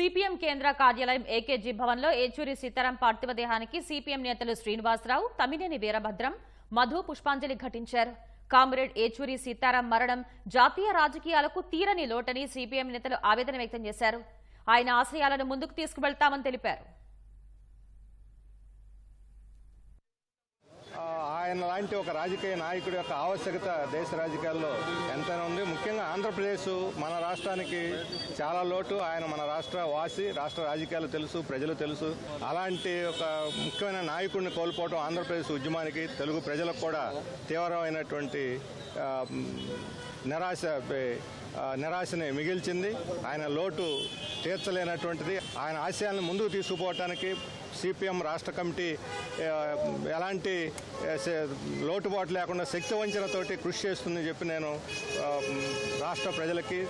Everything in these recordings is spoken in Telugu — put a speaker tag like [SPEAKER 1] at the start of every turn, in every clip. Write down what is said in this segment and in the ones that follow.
[SPEAKER 1] సిపిఎం కేంద్ర కార్యాలయం ఏకేజీ భవన్లో ఏచూరి సీతారాం పార్థివ దేహానికి సిపిఎం నేతలు శ్రీనివాసరావు తమినేని వీరభద్రం మధు పుష్పాంజలి ఘటించారు. కామ్రేడ్ ఏచూరి సీతారాం మరణం జాతీయ రాజకీయాలకు తీరని లోటని సిపిఎం నేతలు ఆవేదన వ్యక్తం చేశారు. ఆయన ఆశయాలను ముందుకు తీసుకువెళ్తామని తెలిపారు
[SPEAKER 2] ఆ, ఆయన లాంటి ఒక రాజకీయ నాయకుడి యొక్క ఆవశ్యకత దేశ రాజకీయాల్లో ఎంతైనా ఉంది. ముఖ్యంగా ఆంధ్రప్రదేశ్ మన రాష్ట్రానికి చాలా లోటు. ఆయన మన రాష్ట్ర వాసి రాష్ట్ర రాజకీయాలు తెలుసు ప్రజలు తెలుసు. అలాంటి ఒక ముఖ్యమైన నాయకుడిని కోల్పోవడం ఆంధ్రప్రదేశ్ ఉద్యమానికి తెలుగు ప్రజలకు కూడా తీవ్రమైనటువంటి నిరాశ నిరాశని మిగిల్చింది. ఆయన లోటు తీర్చలేనటువంటిది. ఆయన ఆశయాలను ముందుకు తీసుకుపోవటానికి సిపిఎం రాష్ట్ర కమిటీ ఎలాంటి లోటుబాటు లేకుండా శక్తి వంచనతోటి కృషి చేస్తుందని చెప్పి నేను రాష్ట్ర ప్రజలకి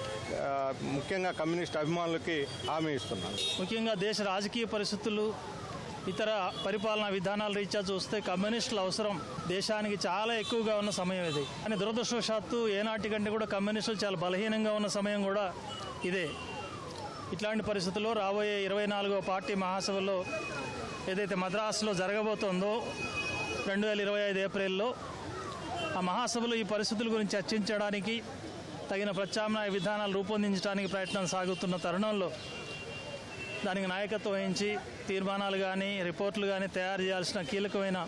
[SPEAKER 2] ముఖ్యంగా కమ్యూనిస్ట్ అభిమానులకి హామీ ఇస్తున్నాను.
[SPEAKER 3] ముఖ్యంగా దేశ రాజకీయ పరిస్థితులు ఇతర పరిపాలనా విధానాల రీత్యా చూస్తే కమ్యూనిస్టుల అవసరం దేశానికి చాలా ఎక్కువగా ఉన్న సమయం ఇది. కానీ దురదృష్టవశాత్తు ఏనాటి కంటే కూడా కమ్యూనిస్టులు చాలా బలహీనంగా ఉన్న సమయం కూడా ఇదే. ఇట్లాంటి పరిస్థితుల్లో రాబోయే ఇరవై నాలుగో పార్టీ మహాసభలో ఏదైతే మద్రాసులో జరగబోతోందో రెండు వేల ఇరవై ఐదు ఏప్రిల్లో ఆ మహాసభలో ఈ పరిస్థితుల గురించి చర్చించడానికి తగిన ప్రత్యామ్నాయ విధానాలు రూపొందించడానికి ప్రయత్నం సాగుతున్న తరుణంలో దానికి నాయకత్వం వహించి తీర్మానాలు కానీ రిపోర్ట్లు కానీ తయారు చేయాల్సిన కీలకమైన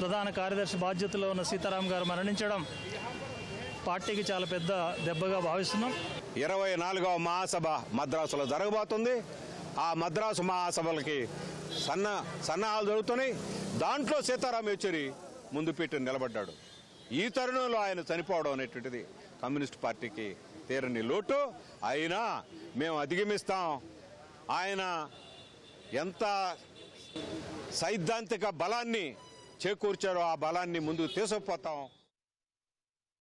[SPEAKER 3] ప్రధాన కార్యదర్శి బాధ్యతలో ఉన్న సీతారాం గారు మరణించడం పార్టీకి చాలా పెద్ద దెబ్బగా భావిస్తున్నాం.
[SPEAKER 4] ఇరవై నాలుగవ మహాసభ మద్రాసులో జరగబోతుంది. ఆ మద్రాసు మహాసభలకి సన్న సన్నాహాలు జరుగుతున్నాయి. దాంట్లో సీతారాం యేచూరి ముందు పెట్టి నిలబడ్డాడు. ఈ తరుణంలో ఆయన చనిపోవడం అనేటువంటిది కమ్యూనిస్ట్ పార్టీకి తీరని లోటు. అయినా మేము అధిగమిస్తాం. ఆయన ఎంత సైద్ధాంతిక బలాన్ని చేకూర్చారో ఆ బలాన్ని ముందుకు తీసుకుపోతాం.